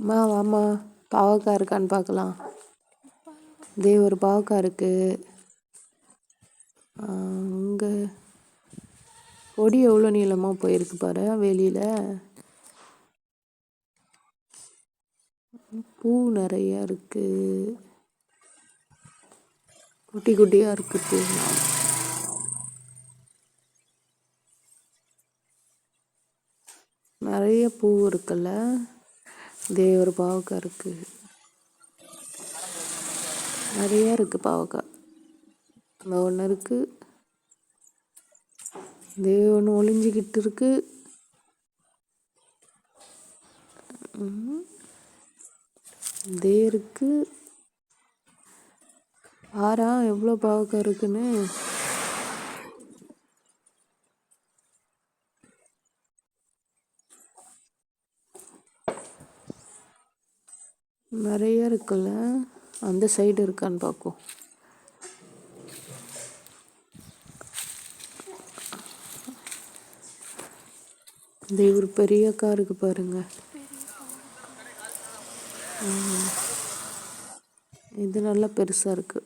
அம்மா வாம்மா. பாவக்காய் இருக்கான்னு பார்க்கலாம். இதே ஒரு பாவக்காய் இருக்குது அங்கே கொடி எவ்வளோ நீளமாக போயிருக்கு பாரு வெளியில். பூ நிறையா இருக்குது குட்டி குட்டியாக இருக்குது பூ. நிறைய பூ இருக்குல்ல. இதே ஒரு பாவக்காய் இருக்குது நிறையா இருக்குது பாவக்காய் அந்த ஒன்று இருக்குது இதே ஒன்று ஒளிஞ்சிக்கிட்டு இருக்குது இதே இருக்குது ஆறா? எவ்வளோ பாவக்காய் இருக்குன்னு? நிறைய இருக்குல்ல? அந்த சைடு இருக்கான்னு பார்க்கும் இந்த ஒரு பெரிய காருக்கு பாருங்க. இது நல்லா பெருசாக இருக்கு.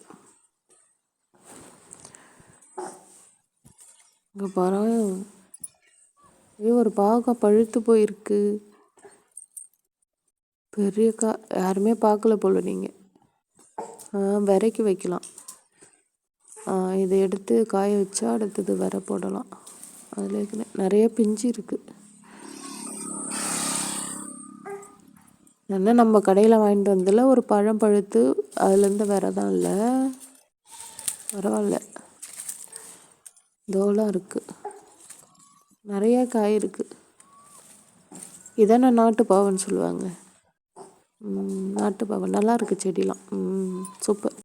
இங்கே பாரு ஒரு பாவக்காய் பழுத்து போயிருக்கு. பெரிய கா யாருமே பார்க்கல போல் நீங்கள் விரைக்கி வைக்கலாம். இதை எடுத்து காய வச்சா அடுத்தது வர போடலாம். அதில் நிறைய பிஞ்சு இருக்குது என்ன நம்ம கடையில் வாங்கிட்டு வந்ததில் ஒரு பழம் பழுத்து அதுலேருந்து வரதான் தான் இல்லை. பரவாயில்ல. தோலாக இருக்குது நிறைய காய் இருக்குது இதான நாட்டு பாவன்னு சொல்லுவாங்க. நாட்டு பாவன் நல்லா இருக்குது செடிலாம். சூப்பர்.